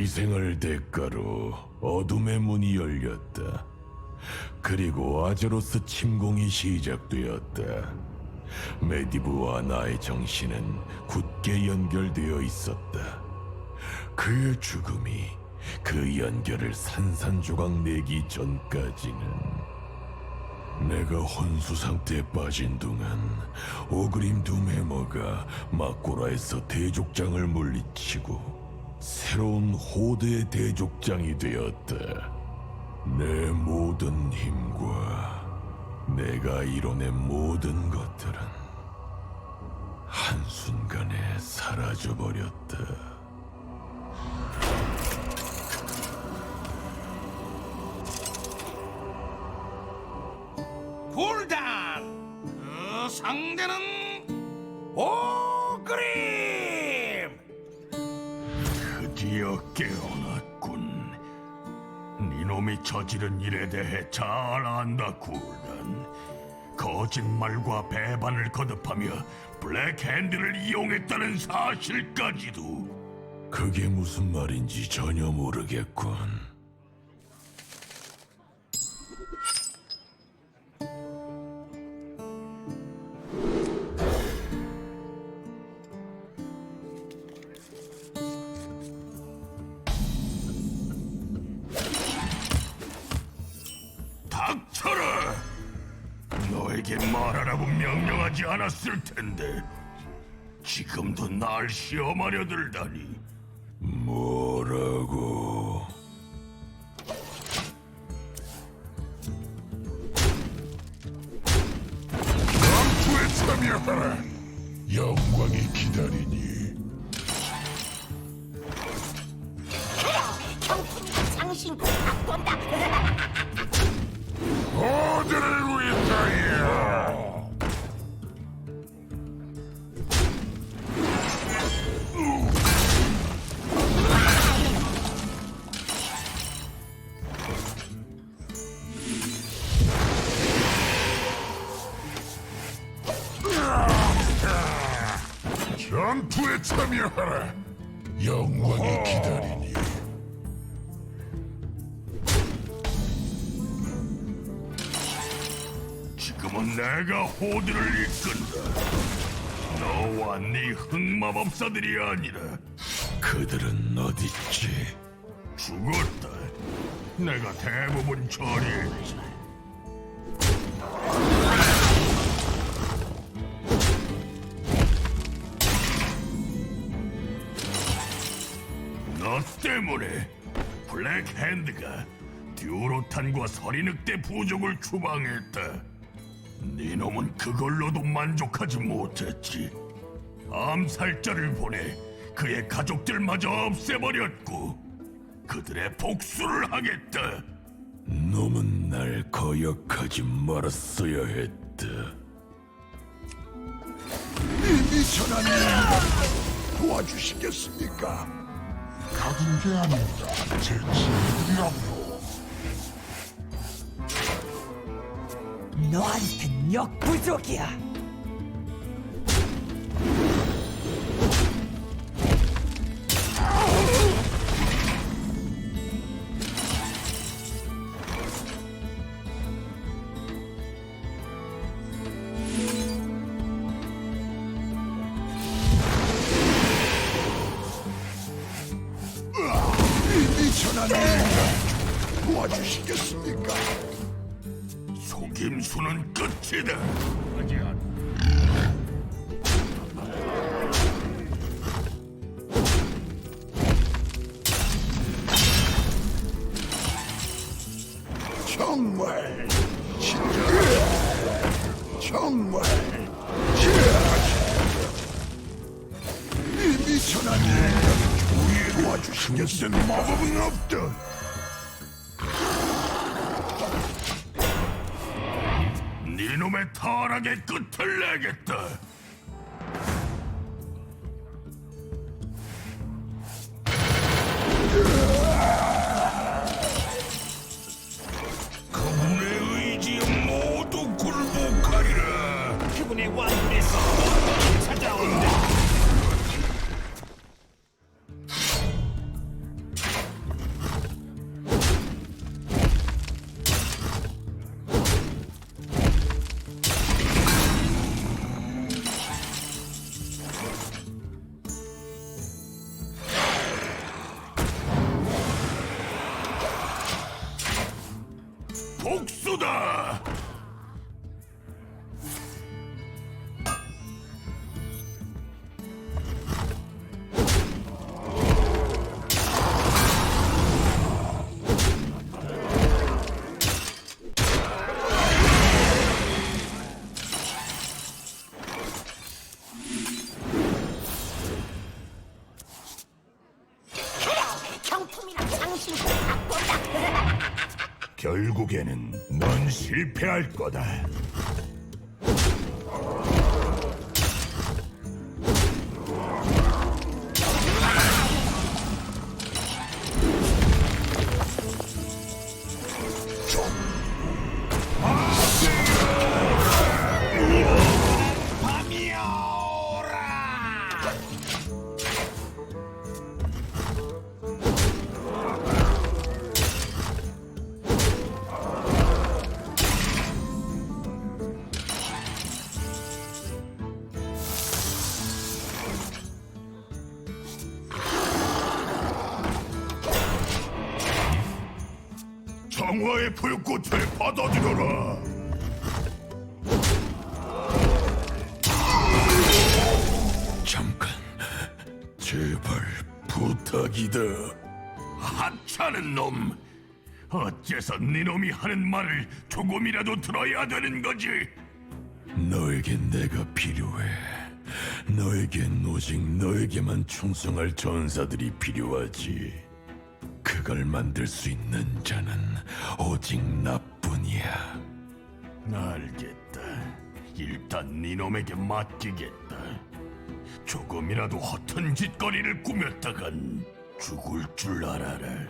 희생을 대가로 어둠의 문이 열렸다. 그리고 아제로스 침공이 시작되었다. 메디브와 나의 정신은 굳게 연결되어 있었다. 그의 죽음이 그 연결을 산산조각 내기 전까지는 내가 혼수 상태에 빠진 동안 오그림 두메머가 마코라에서 대족장을 물리치고 새로운 호드의 대족장이 되었다. 내 모든 힘과 내가 이뤄낸 모든 것들은 한순간에 사라져버렸다. 굴단 그 상대는 오그림 드디어 깨어났군. 니놈이 저지른 일에 대해 잘 안다, 굴단. 거짓말과 배반을 거듭하며 블랙핸드를 이용했다는 사실까지도. 그게 무슨 말인지 전혀 모르겠군. 닥쳐라! 너에게 말하라고 명령하지 않았을 텐데 지금도 날 시험하려 들다니 뭐라고? 전투에 참여하라! 영광이 기다리니 형팀이 장신 딱 돈다. 참여하라. 영광이 기다리니. 지금은 내가 호드를 이끈다. 너와 네 흑마법사들이 아니라 그들은 어딨지? 죽었다. 내가 대부분 처리했지. 너 때문에 블랙핸드가 듀로탄과 서리늑대 부족을 추방했다. 네 놈은 그걸로도 만족하지 못했지. 암살자를 보내 그의 가족들마저 없애버렸고 그들의 복수를 하겠다. 놈은 날 거역하지 말았어야 했다. 이미 전한 일이라 도와주시겠습니까? 가진 게 아닙니다. 제 친구들이라고요. 너한텐 역부족이야. 도와주시겠습니까? 속임수는 끝이다. 정말 진짜 정말 이미 전한 일이라 도와주시겠습니까? 마법은 없다. 네 놈의 타락의 끝을 내겠다. 그분의 의지에 모두 굴복하리라. 그분의 왕 だ。 결국에는 넌 실패할 거다. 정화의 불꽃을 받아들여라. 잠깐, 제발 부탁이다. 하찮은 놈. 어째서 네 놈이 하는 말을 조금이라도 들어야 되는 거지? 너에게 내가 필요해. 너에겐 오직 너에게만 충성할 전사들이 필요하지. 그걸 만들 수 있는 자는 오직 나뿐이야. 알겠다. 일단 네 놈에게 맡기겠다. 조금이라도 허튼 짓거리를 꾸몄다간 죽을 줄 알아라.